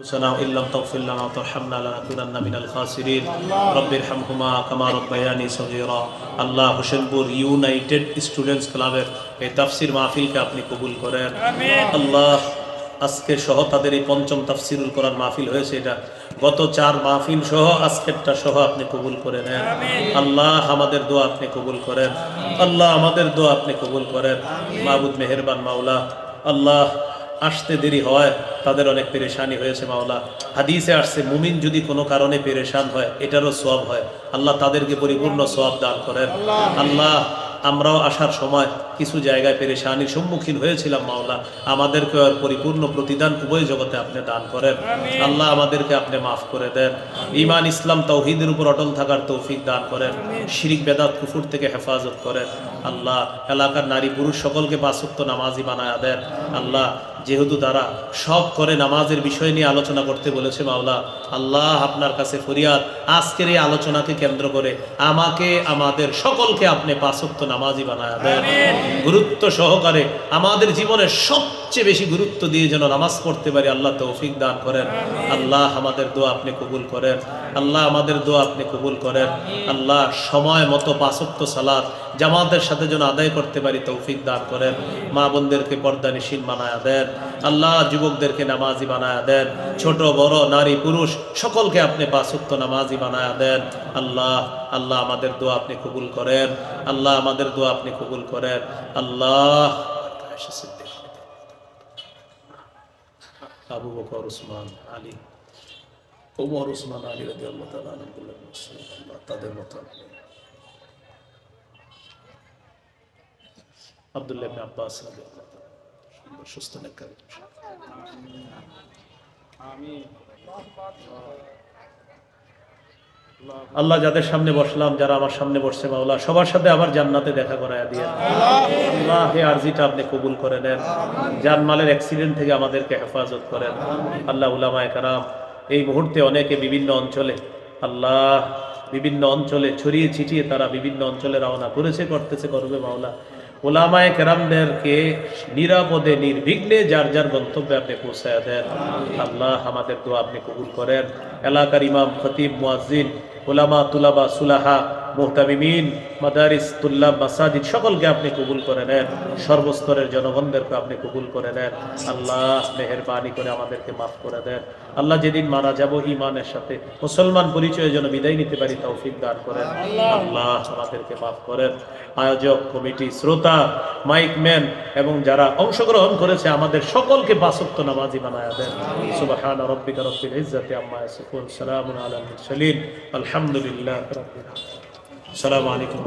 أنفسنا وإن لم تغفر لنا وترحمنا لنكونن من الخاسرين رب ارحمهما كما ربياني صغيرا আল্লাহ Hossainpur United students ক্লাবের এই তাফসির মাহফিলকে আপনি কবুল করেন আল্লাহ আজকে সহ তাদের এই পঞ্চম তাফসিরুল কোরআন মাহফিল হয়েছে এটা গত চার মাহফিল সহ আজকেরটা সহ আপনি কবুল করে নেন আল্লাহ আমাদের দোয়া আপনি কবুল করেন আল্লাহ আমাদের দোয়া আপনি কবুল করেন মাহবুদ মেহেরবান মাওলা আল্লাহ আসতে দেরি হয় তাদের অনেক পেরেশানি হয়েছে মাওলা। হাদিসে আসছে মুমিন যদি কোনো কারণে পেরেশান হয় এটারও সব হয়। আল্লাহ তাদেরকে পরিপূর্ণ সব দান করেন। আল্লাহ আমরাও আসার সময় কিছু জায়গায় পেরেশানির সম্মুখীন হয়েছিলাম মাওলা। আমাদেরকে আর পরিপূর্ণ প্রতিদান উভয় জগতে আপনি দান করেন। আল্লাহ আমাদেরকে আপনি মাফ করে দেন। ইমান ইসলাম তৌহিদের উপর অটল থাকার তৌফিক দান করেন। শিরিক বেদাত কুফুর থেকে হেফাজত করেন। আল্লাহ এলাকার নারী পুরুষ সকলকে পাঁচক্ত নামাজি বানায়া দেন। আল্লাহ যেহেতু তারা সব করে নামাজের বিষয় নিয়ে আলোচনা করতে বলেছে মাওলা আল্লাহ আপনার কাছে ফরিয়াদ। আজকের এই আলোচনাকে কেন্দ্র করে আমাকে আমাদের সকলকে আপনি পাঁচক্ত নামাজি বানায়া দেন। গুরুত্ব সহকারে আমাদের জীবনে সবচেয়ে বেশি গুরুত্ব দিয়ে যেন নামাজ পড়তে পারি আল্লাহ তৌফিক দান করেন। আল্লাহ আমাদের দোয়া আপনি কবুল করেন। আল্লাহ আমাদের দোয়া আপনি কবুল করেন। আল্লাহ সময় মতো পাঁচক্ত সালাদ জামাতের সাথে যেন আদায় করতে পারি তৌফিক দান করেন। মা বোনদেরকে পর্দা নিশীল বানায়া দেন। আল্লাহ যুবকদেরকে নামাজি বানায়া দেন। ছোট, বড়, নারী, পুরুষ, সকলকে আপনি পাঁচক্ত নামাজি বানায়া দেন। আল্লাহ আল্লাহ আমাদের দোয়া আপনি কবুল করেন। আল্লাহ আমাদের দোয়া আপনি কবুল করেন। আল্লাহ আবু বকর, উসমান, আলী, ওমর, উসমান, আলী রাজি আল্লাহ আল্লাহ তাদের মতো আব্দুল্লাহ আব্বাস তাআলা সুন্দর সুস্থ নেককার আল্লাহ যাদের সামনে বসলাম, যারা আমার সামনে বসছে, মাওলা, সবার সাথে আমার জান্নাতে দেখা করায় দিয়ে আল্লাহ হে আরজিটা আপনি কবুল করে নেন। জানমালের অ্যাক্সিডেন্ট থেকে আমাদেরকে হেফাজত করেন। আল্লাহ, উলামায়ে কারাম, এই মুহূর্তে অনেকে বিভিন্ন অঞ্চলে, আল্লাহ, বিভিন্ন অঞ্চলে ছড়িয়ে ছিটিয়ে তারা বিভিন্ন অঞ্চলে রওনা করেছে, করতেছে, করবে, মাওলা। ওলামায় কেরামদেরকে নিরাপদে, নির্বিঘ্নে যার যার গন্তব্যে আপনি পৌঁছায় দেন। আল্লাহ আমাদের তো আপনি কবুল করেন। এলাকার ইমাম খতিব মুয়াজিন ওলামা তুলাবা সুলাহা মোহতামিমিন, মাদারিস, তুল্লাহ, মাসাজিদ, সকলকে আপনি কবুল করে নেন। সর্বস্তরের জনগণদেরকে আপনি কবুল করে নেন। আল্লাহ মেহরবানি করে আমাদেরকে মাফ করে দেন। আল্লাহ যেদিন মারা যাব ইমানের সাথে মুসলমান পরিচয়ে যেন বিদায় নিতে পারি, তৌফিক দান করেন। আল্লাহ আমাদেরকে মাফ করেন। আয়োজক, কমিটি, শ্রোতা, মাইক ম্যান এবং যারা অংশগ্রহণ করেছে, আমাদের সকলকে বাসক্ত নামাজি বানায়া দেন। সুবহান রব্বিকা রব্বিল আম্মা সালামুন আলহামদুলিল্লাহ রাব্বিল আলামিন। আসসালামু আলাইকুম।